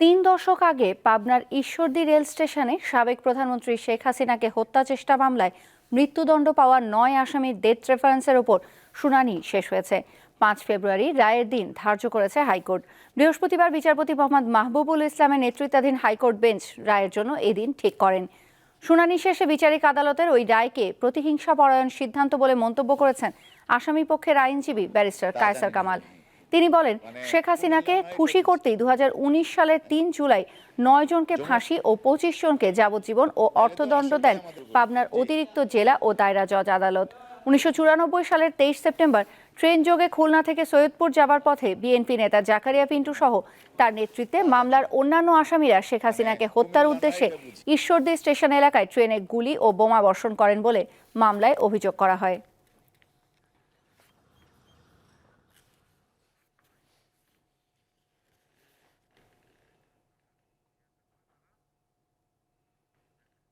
তিন দশক আগে পাবনার ঈশ্বরদী রেল স্টেশনে সাবেক প্রধানমন্ত্রী শেখ হাসিনাকে হত্যা চেষ্টা মামলায় মৃত্যুদণ্ড পাওয়া নয় আসামির ডেথ রেফারেন্সের ওপর শুনানি শেষ হয়েছে। পাঁচ ফেব্রুয়ারি রায়ের দিন ধার্য করেছে হাইকোর্ট। বৃহস্পতিবার বিচারপতি মোহাম্মদ মাহবুবুল ইসলামের নেতৃত্বাধীন হাইকোর্ট বেঞ্চ রায়ের জন্য এদিন ঠিক করেন। শুনানি শেষে বিচারিক আদালতের ওই রায়কে প্রতিহিংসা পরায়ণ সিদ্ধান্ত বলে মন্তব্য করেছেন আসামি পক্ষের আইনজীবী ব্যারিস্টার কায়সার কামাল। তিনি বলেন শেখ হাসিনাকে খুশি করতেই দু হাজার উনিশ সালের তিন জুলাই নয় জনকে ফাঁসি ও পঁচিশ জনকে যাবজ্জীবন ও অর্থদণ্ড দেন পাবনার অতিরিক্ত জেলা ও দায়রা জজ আদালত। উনিশশো চুরানব্বই সালের তেইশ সেপ্টেম্বর ট্রেন যোগে খুলনা থেকে সৈয়দপুর যাবার পথে বিএনপি নেতা জাকারিয়া পিন্টু সহ তার নেতৃত্বে মামলার অন্যান্য আসামিরা শেখ হাসিনাকে হত্যার উদ্দেশ্যে ঈশ্বরদী স্টেশন এলাকায় ট্রেনে গুলি ও বোমা বর্ষণ করেন বলে মামলায় অভিযোগ করা হয়।